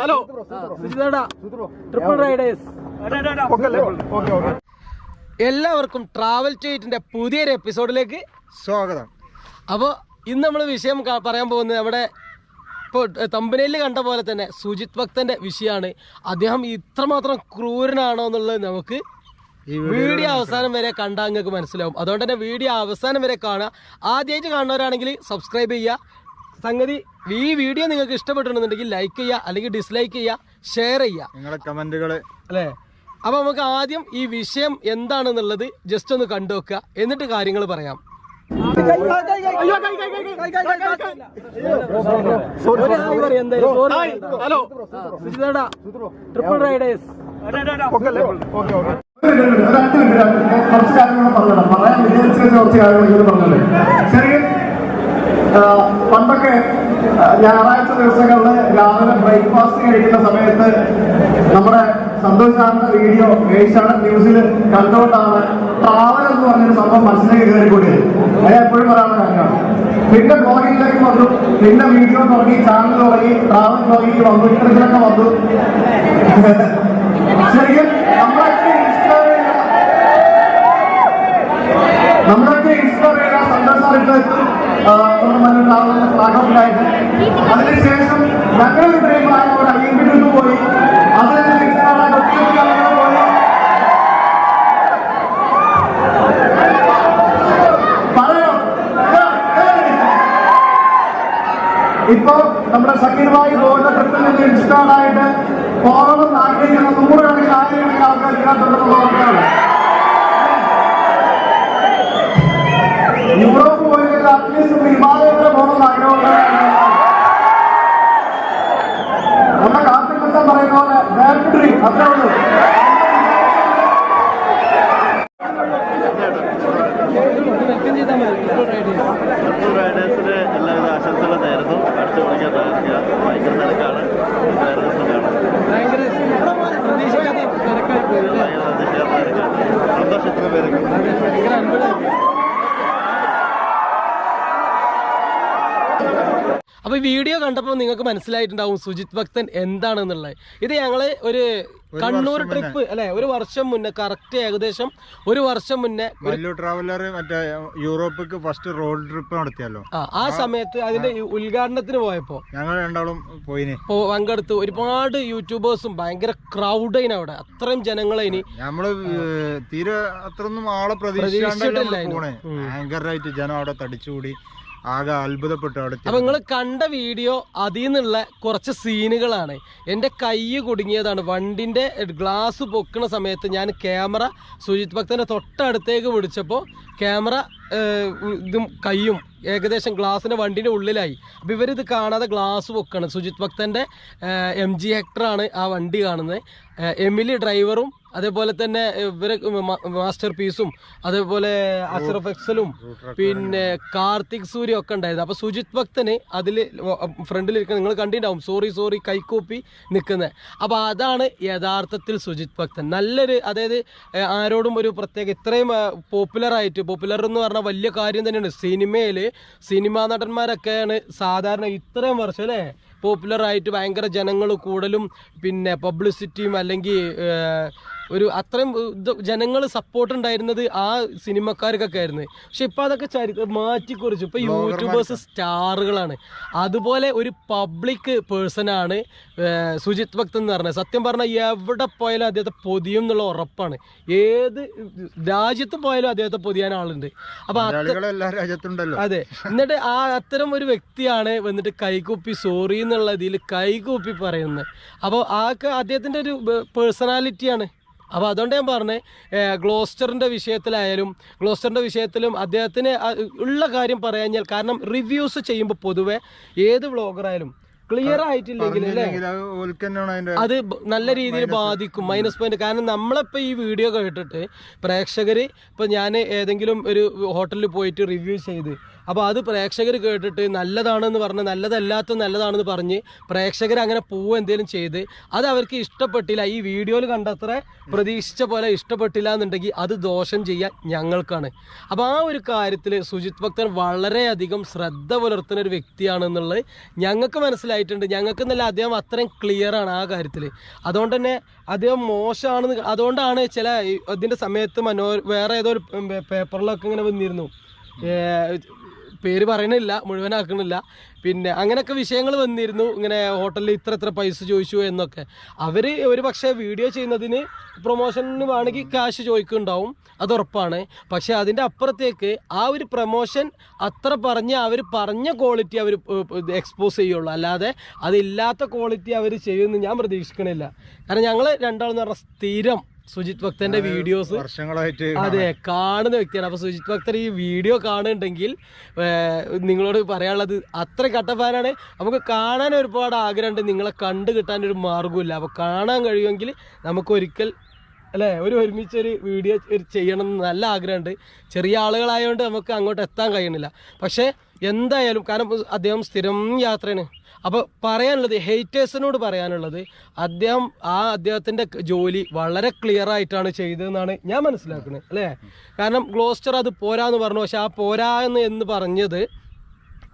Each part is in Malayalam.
ഹലോ ട്രിപ്പിൾ റൈഡേഴ്സ് എല്ലാവർക്കും ട്രാവൽ ട്വീറ്റിന്റെ പുതിയൊരു എപ്പിസോഡിലേക്ക് സ്വാഗതം. അപ്പോൾ ഇന്ന് നമ്മൾ വിഷയം പറയാൻ പോകുന്നത് അവിടെ ഇപ്പോൾ തമ്പനയിൽ കണ്ട പോലെ തന്നെ സുജിത് ഭക്തന്റെ വിഷയമാണ് അദ്ദേഹം ഇത്രമാത്രം ക്രൂരനാണോ എന്നുള്ളത് നമുക്ക് വീഡിയോ അവസാനം വരെ കണ്ടാൽ നിങ്ങൾക്ക് മനസ്സിലാവും. അതുകൊണ്ട് തന്നെ വീഡിയോ അവസാനം വരെ കാണുക. ആദ്യമായിട്ട് കാണുന്നവരാണെങ്കിൽ സബ്സ്ക്രൈബ് ചെയ്യുക. സംഗതി ഈ വീഡിയോ നിങ്ങൾക്ക് ഇഷ്ടപ്പെട്ടിട്ടുണ്ടെങ്കിൽ ലൈക്ക് ചെയ്യുക അല്ലെങ്കിൽ ഡിസ്ലൈക്ക് ചെയ്യുക ഷെയർ ചെയ്യുക. നിങ്ങളുടെ കമന്റുകൾ അല്ലേ? അപ്പോൾ നമുക്ക് ആദ്യം ഈ വിഷയം എന്താണെന്നുള്ളത് ജസ്റ്റ് ഒന്ന് കണ്ടു വെക്കുക എന്നിട്ട് കാര്യങ്ങൾ പറയാം. ഹലോ. ട്രിപ്പിൾ റൈഡേഴ്സ് കുറച്ച് കാര്യങ്ങൾ പറഞ്ഞോളാം പറയാൻ വിചാരിച്ച കുറച്ച് കാര്യങ്ങൾ ഇങ്ങനെ പറഞ്ഞല്ലേ ശരി പണ്ടൊക്കെ ഞായറാഴ്ച ദിവസങ്ങളിൽ രാവിലെ ബ്രേക്ക്ഫാസ്റ്റ് കഴിക്കുന്ന സമയത്ത് നമ്മുടെ സന്തോഷ് സാറിന്റെ വീഡിയോ ഏഷ്യാനെറ്റ് ന്യൂസിൽ കണ്ടുകൊണ്ടാണ് ട്രാവൽ എന്ന് പറഞ്ഞൊരു സംഭവം മനസ്സിലേക്ക് കയറി കൂടിയത് അത് ഞാൻ എപ്പോഴും പറയാനുള്ള കാര്യമാണ്. പിന്നെ ബ്ലോഗിങ്ങിലേക്ക് വന്നു പിന്നെ വീഡിയോ തുടങ്ങി ചാനൽ തുടങ്ങി ട്രാവൽ ബ്ലോഗിങ് വന്നു ഇത്തരത്തിലൊക്കെ വന്നു. സന്തോഷമായിട്ട് സ്ഥാപനത്തിലായിട്ട് അതിനുശേഷം ഞങ്ങളൊരു പ്രായം അവിടെ അയ്യമ്പിട്ട് പോയി. പറയണം ഇപ്പൊ നമ്മുടെ പോകുന്ന ട്രിപ്പിൽ നിന്ന് ഇൻസ്പയർഡ് ആയിട്ട് പോകണമെന്ന് ആഗ്രഹിക്കുന്ന നൂറുകണക്കിന് ആയിരക്കണക്കിന് ആൾക്കാർ ഇതിനകത്തുണ്ടെന്നുള്ള ഉറപ്പാണ് യൂറോപ്പ് പോയിട്ട് അറ്റ്ലീസ്റ്റ് ഹിമാലയം വരെ പോകണമെന്ന് ആഗ്രഹമുള്ള നമ്മുടെ കാത്തിൽപ്പെട്ട പറയുന്ന പോലെ ബാഡ് ഡ്രീം അത്രേ ഉള്ളൂ ട്രിപ്പിൾ റൈഡേഴ്സിന് എല്ലാവിധ ആശംസകളും നേരുന്നു അടിച്ചു പൊളിക്കാൻ തകർക്കുക ഭയങ്കര തിരക്കാണ് വേറെ ദിവസം കാണാം ഭയങ്കര പ്രതീക്ഷിക്കാത്ത തിരക്കായി പോയി അല്ലേ? ഭയങ്കര അതിശയമായ തിരക്കാണ് സന്തോഷത്തിന് പേരൊക്കെ അതെ, ഭയങ്കര അത്ഭുതമായി. അപ്പൊ ഈ വീഡിയോ കണ്ടപ്പോൾ നിങ്ങൾക്ക് മനസ്സിലായിട്ടുണ്ടാവും സുജിത് ഭക്തൻ എന്താണെന്നുള്ളത്. ഇത് ഞങ്ങൾ ഒരു കണ്ണൂർ ട്രിപ്പ് അല്ലെ? ഒരു വർഷം മുന്നേ കറക്റ്റ് ഏകദേശം ഒരു വർഷം മുന്നേ ട്രാവലർ മറ്റേ യൂറോപ്പിക്ക് ഫസ്റ്റ് റോഡ് ട്രിപ്പ് നടത്തിയല്ലോ. ആ, സമയത്ത് അതിന്റെ ഉദ്ഘാടനത്തിന് പോയപ്പോ ഞങ്ങൾ രണ്ടാളും പോയിന്. പോ- പങ്കെടുത്ത്. ഒരുപാട് യൂട്യൂബേഴ്സും ഭയങ്കര ക്രൗഡ് ക്രൗഡൈന് അവിടെ. അത്രയും ജനങ്ങളതിന് നമ്മൾ ഏർ തീരെ അത്രയൊന്നും ആളെ പ്രതീക്ഷിച്ചിട്ടില്ല ഭയങ്കരമായിട്ട് ജനം അവിടെ തടിച്ചുകൂടി. ആകെ അത്ഭുതപ്പെട്ടു അവിടെ അപ്പൊ നിങ്ങൾ കണ്ട വീഡിയോ അതിൽ നിന്നുള്ള കുറച്ച് സീനുകളാണ്. എന്റെ കൈ കുടുങ്ങിയതാണ്. വണ്ടിന്റെ ഗ്ലാസ് പൊക്കുന്ന സമയത്ത് ഞാൻ ക്യാമറ സുജിത് ഭക്തന്റെ തൊട്ടടുത്തേക്ക് പിടിച്ചപ്പോൾ ക്യാമറ ഇതും കൈയും ഏകദേശം ഗ്ലാസിന്റെ വണ്ടിന്റെ ഉള്ളിലായി. അപ്പൊ ഇവരിത് കാണാതെ ഗ്ലാസ് പൊക്കാണ്. സുജിത് ഭക്തന്റെ എം ജി ഹെക്ടറാണ് ആ വണ്ടി കാണുന്നത്. എമിലി ഡ്രൈവറും അതേപോലെ തന്നെ ഇവരെ മാസ്റ്റർ പീസും അതേപോലെ അഷറഫ് എക്സലും പിന്നെ കാർത്തിക് സൂര്യ ഒക്കെ ഉണ്ടായിരുന്നു. അപ്പൊ സുജിത് ഭക്തന് അതിൽ ഫ്രണ്ടിലിരിക്കുന്ന നിങ്ങൾ കണ്ടിട്ടുണ്ടാവും സോറി സോറി കൈക്കോപ്പി നിൽക്കുന്നത് അപ്പൊ അതാണ് യഥാർത്ഥത്തിൽ സുജിത് ഭക്തൻ. നല്ലൊരു അതായത് ആരോടും ഒരു പ്രത്യേക ഇത്രയും പോപ്പുലർ ആയിട്ട് പോപ്പുലർ എന്ന് പറഞ്ഞാൽ വലിയ കാര്യം തന്നെയാണ്. സിനിമയിൽ സിനിമാ നടന്മാരൊക്കെയാണ് സാധാരണ ഇത്രയും വർഷം അല്ലേ? പോപ്പുലർ ആയിട്ട് ഭയങ്കര ജനങ്ങൾ കൂടുതലും പിന്നെ പബ്ലിസിറ്റിയും അല്ലെങ്കിൽ ഒരു അത്രയും ജനങ്ങൾ സപ്പോർട്ട് ഉണ്ടായിരുന്നത് ആ സിനിമക്കാർക്കൊക്കെ ആയിരുന്നു. പക്ഷെ ഇപ്പൊ അതൊക്കെ ചരി മാറ്റിക്കുറിച്ചു. ഇപ്പൊ യൂട്യൂബേഴ്സ് സ്റ്റാറുകളാണ്. അതുപോലെ ഒരു പബ്ലിക് പേഴ്സൺ ആണ് സുജിത് ഭക്ത് എന്ന് പറഞ്ഞത് സത്യം പറഞ്ഞാൽ എവിടെ പോയാലും അദ്ദേഹത്തെ പൊതിയും എന്നുള്ള ഉറപ്പാണ്. ഏത് രാജ്യത്ത് പോയാലും അദ്ദേഹത്തെ പൊതിയാൻ ആളുണ്ട്. അപ്പൊ അത് മലയാളികൾ രാജ്യത്തുണ്ടല്ലോ. അതെ. എന്നിട്ട് ആ അത്തരം ഒരു വ്യക്തിയാണ് വന്നിട്ട് കൈകൂപ്പി സോറി എന്നുള്ള ഇതിൽ കൈകൂപ്പി പറയുന്നത്. അപ്പോൾ ആ അദ്ദേഹത്തിന്റെ ഒരു പേഴ്സണാലിറ്റിയാണ് അപ്പോൾ അതുകൊണ്ട് ഞാൻ പറഞ്ഞത് ഗ്ലോസ്റ്ററിന്റെ വിഷയത്തിലായാലും ഗ്ലോസ്റ്ററിന്റെ വിഷയത്തിലും അദ്ദേഹത്തിന് ഉള്ള കാര്യം പറയാഞ്ഞാൽ കാരണം റിവ്യൂസ് ചെയ്യുമ്പോൾ പൊതുവെ ഏത് വ്ളോഗറായാലും ക്ലിയർ ആയിട്ടില്ലെങ്കിൽ അത് നല്ല രീതിയിൽ ബാധിക്കും മൈനസ് പോയിന്റ് കാരണം നമ്മളിപ്പോൾ ഈ വീഡിയോ കേട്ടിട്ട് പ്രേക്ഷകർ ഇപ്പം ഞാൻ ഏതെങ്കിലും ഒരു ഹോട്ടലിൽ പോയിട്ട് റിവ്യൂ ചെയ്ത് അപ്പോൾ അത് പ്രേക്ഷകർ കേട്ടിട്ട് നല്ലതാണെന്ന് പറഞ്ഞ് നല്ലതല്ലാത്ത നല്ലതാണെന്ന് പറഞ്ഞ് പ്രേക്ഷകർ അങ്ങനെ പോവുക എന്തെങ്കിലും ചെയ്ത് അത് അവർക്ക് ഇഷ്ടപ്പെട്ടില്ല. ഈ വീഡിയോയിൽ കണ്ടത്ര പ്രതീക്ഷിച്ച പോലെ ഇഷ്ടപ്പെട്ടില്ല എന്നുണ്ടെങ്കിൽ അത് ദോഷം ചെയ്യാൻ ഞങ്ങൾക്കാണ്. അപ്പോൾ ആ ഒരു കാര്യത്തിൽ സുജിത് ഭക്തൻ വളരെയധികം ശ്രദ്ധ പുലർത്തുന്ന ഒരു വ്യക്തിയാണെന്നുള്ളത് ഞങ്ങൾക്ക് മനസ്സിലായിട്ടുണ്ട്. ഞങ്ങൾക്ക് എന്നല്ല അദ്ദേഹം അത്രയും ക്ലിയറാണ് ആ കാര്യത്തിൽ അതുകൊണ്ട് തന്നെ അദ്ദേഹം മോശമാണെന്ന് അതുകൊണ്ടാണ് ചില അതിന്റെ സമയത്ത് മനോ വേറെ ഏതോ ഒരു പേപ്പറിലൊക്കെ ഇങ്ങനെ വന്നിരുന്നു. പേര് പറയണില്ല മുഴുവനാക്കണില്ല. പിന്നെ അങ്ങനെയൊക്കെ വിഷയങ്ങൾ വന്നിരുന്നു. ഇങ്ങനെ ഹോട്ടലിൽ ഇത്ര ഇത്ര പൈസ ചോദിച്ചു എന്നൊക്കെ. അവർ ഒരു പക്ഷേ വീഡിയോ ചെയ്യുന്നതിന് പ്രൊമോഷന് വേണമെങ്കിൽ ക്യാഷ് ചോദിക്കുന്നുണ്ടാവും. അത് ഉറപ്പാണ്. പക്ഷേ അതിന്റെ അപ്പുറത്തേക്ക് ആ ഒരു പ്രൊമോഷൻ അത്ര പറഞ്ഞ് അവർ പറഞ്ഞ ക്വാളിറ്റി അവർ എക്സ്പോസ് ചെയ്യുള്ളൂ. അല്ലാതെ അതില്ലാത്ത ക്വാളിറ്റി അവർ ചെയ്യുമെന്ന് ഞാൻ പ്രതീക്ഷിക്കണില്ല. കാരണം ഞങ്ങൾ രണ്ടാളെന്ന് പറഞ്ഞാൽ സ്ഥിരം സുജിത് ഭക്തന്റെ വീഡിയോസ് വർഷങ്ങളായിട്ട് അതെ കാണുന്ന വ്യക്തിയാണ്. അപ്പൊ സുജിത് ഭക്തർ ഈ വീഡിയോ കാണുന്നുണ്ടെങ്കിൽ നിങ്ങളോട് പറയാനുള്ളത് അത്ര കട്ടപ്പാനാണ്. നമുക്ക് കാണാൻ ഒരുപാട് ആഗ്രഹമുണ്ട്. നിങ്ങളെ കണ്ടു കിട്ടാൻ ഒരു മാർഗമില്ല അപ്പോൾ കാണാൻ കഴിയുമെങ്കിൽ നമുക്ക് ഒരിക്കൽ അല്ലേ? ഒരു ഒരുമിച്ചൊരു വീഡിയോ ചെയ്യണം എന്ന് നല്ല ആഗ്രഹമുണ്ട്. ചെറിയ ആളുകളായതുകൊണ്ട് നമുക്ക് അങ്ങോട്ട് എത്താൻ കഴിയണില്ല പക്ഷേ എന്തായാലും കാരണം അദ്ദേഹം സ്ഥിരം യാത്രയാണ്. അപ്പോൾ പറയാനുള്ളത് ഹെയ്റ്റേഴ്സിനോട് പറയാനുള്ളത് അദ്ദേഹം ആ അദ്ദേഹത്തിന്റെ ജോലി വളരെ ക്ലിയർ ആയിട്ടാണ് ചെയ്തതെന്നാണ് ഞാൻ മനസ്സിലാക്കുന്നത് അല്ലേ? കാരണം ഗ്ലോസ്റ്റർ അത് പോരാന്ന് പറഞ്ഞു. പക്ഷേ ആ പോരാ എന്ന് എന്ന് പറഞ്ഞത്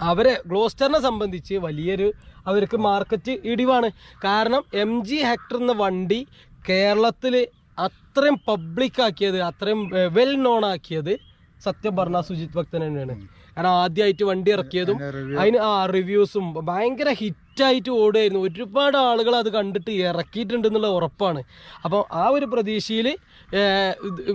അവരെ ഗ്ലോസ്റ്ററിനെ സംബന്ധിച്ച് വലിയൊരു അവർക്ക് മാർക്കറ്റ് ഇടിവാണ്. കാരണം എം ജി ഹെക്ടർ എന്ന വണ്ടി കേരളത്തിൽ അത്രയും പബ്ലിക് ആക്കിയത് അത്രയും വെൽ നോൺ ആക്കിയത് സത്യം പറഞ്ഞ സുജിത് ഭക്തൻ തന്നെയാണ്. കാരണം ആദ്യമായിട്ട് വണ്ടി ഇറക്കിയതും അതിന് ആ റിവ്യൂസും ഭയങ്കര ഹിറ്റായിട്ട് ഓടുമായിരുന്നു ഒരുപാട് ആളുകൾ അത് കണ്ടിട്ട് ഇറക്കിയിട്ടുണ്ട് എന്നുള്ള ഉറപ്പാണ്. അപ്പോൾ ആ ഒരു പ്രതീക്ഷയിൽ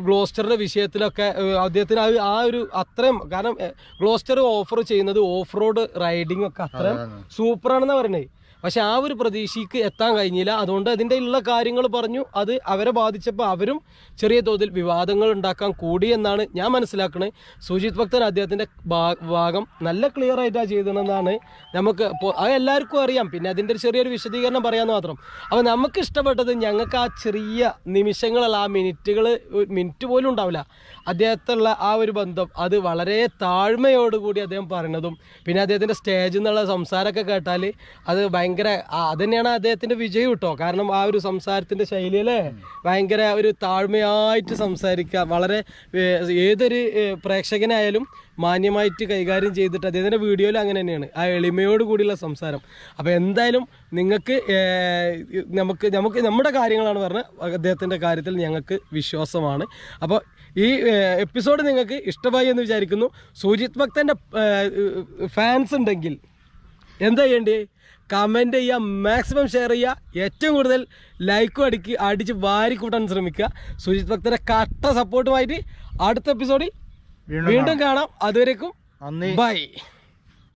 ഗ്ലോസ്റ്ററിന്റെ വിഷയത്തിലൊക്കെ അദ്ദേഹത്തിന് ആ ഒരു- അത്രയും കാരണം ഗ്ലോസ്റ്റർ ഓഫർ ചെയ്യുന്നത് ഓഫ് റോഡ് റൈഡിംഗ് ഒക്കെ അത്രയും സൂപ്പറാണെന്നാണ് സൂപ്പറാണെന്ന് പറഞ്ഞേ പക്ഷെ ആ ഒരു പ്രതീക്ഷയ്ക്ക് എത്താൻ കഴിഞ്ഞില്ല. അതുകൊണ്ട് അതിന്റെ ഉള്ള കാര്യങ്ങൾ പറഞ്ഞു. അത് അവരെ ബാധിച്ചപ്പോൾ അവരും ചെറിയ തോതിൽ വിവാദങ്ങൾ ഉണ്ടാക്കാൻ കൂടി എന്നാണ് ഞാൻ മനസ്സിലാക്കുന്നത് സുജിത് ഭക്തൻ അദ്ദേഹത്തിന്റെ ഭാഗം നല്ല ക്ലിയർ ആയിട്ടാണ് ചെയ്തതെന്നാണ് നമുക്ക് അത് എല്ലാവർക്കും അറിയാം. പിന്നെ അതിന്റെ ഒരു ചെറിയൊരു വിശദീകരണം പറയാമെന്ന് മാത്രം. അപ്പോൾ നമുക്ക് ഇഷ്ടപ്പെട്ടത് ഞങ്ങൾക്ക് ആ ചെറിയ നിമിഷങ്ങളുള്ള ആ മിനിറ്റുകൾ മിനിറ്റ് പോലും ഉണ്ടാവില്ല. അദ്ദേഹത്തുള്ള ആ ഒരു ബന്ധം അത് വളരെ താഴ്മയോടുകൂടി അദ്ദേഹം പറയുന്നതും പിന്നെ അദ്ദേഹത്തിന്റെ സ്റ്റേജിൽ നിന്നുള്ള സംസാരമൊക്കെ കേട്ടാൽ അത് ഭയങ്കര അത് തന്നെയാണ് അദ്ദേഹത്തിന്റെ വിജയം കേട്ടോ. കാരണം ആ ഒരു സംസാരത്തിന്റെ ശൈലി അല്ലേ ഭയങ്കര ഒരു താഴ്മയായിട്ട് സംസാരിക്കുക. വളരെ ഏതൊരു പ്രേക്ഷകനായാലും മാന്യമായിട്ട് കൈകാര്യം ചെയ്തിട്ട് അദ്ദേഹത്തിന്റെ വീഡിയോയിൽ അങ്ങനെ തന്നെയാണ്. ആ എളിമയോട് കൂടിയുള്ള സംസാരം. അപ്പോൾ എന്തായാലും നിങ്ങൾക്ക് നമുക്ക് നമുക്ക് നമ്മുടെ കാര്യങ്ങളാണ് പറഞ്ഞത് അദ്ദേഹത്തിന്റെ കാര്യത്തിൽ ഞങ്ങൾക്ക് വിശ്വാസമാണ്. അപ്പോൾ ഈ എപ്പിസോഡ് നിങ്ങൾക്ക് ഇഷ്ടമായി എന്ന് വിചാരിക്കുന്നു. സുജിത് ഭക്തന്റെ ഫാൻസ് ഉണ്ടെങ്കിൽ എന്താ ചെയ്യേണ്ടേ? കമന്റ് ചെയ്യുക മാക്സിമം ഷെയർ ചെയ്യുക ഏറ്റവും കൂടുതൽ ലൈക്കും അടിക്ക് അടിച്ച് വാരി കൂട്ടാൻ ശ്രമിക്കുക. സുജിത് ഭക്തരെ കട്ട സപ്പോർട്ടുമായിട്ട് അടുത്ത എപ്പിസോഡിൽ വീണ്ടും കാണാം. അതുവരേക്കും ബൈ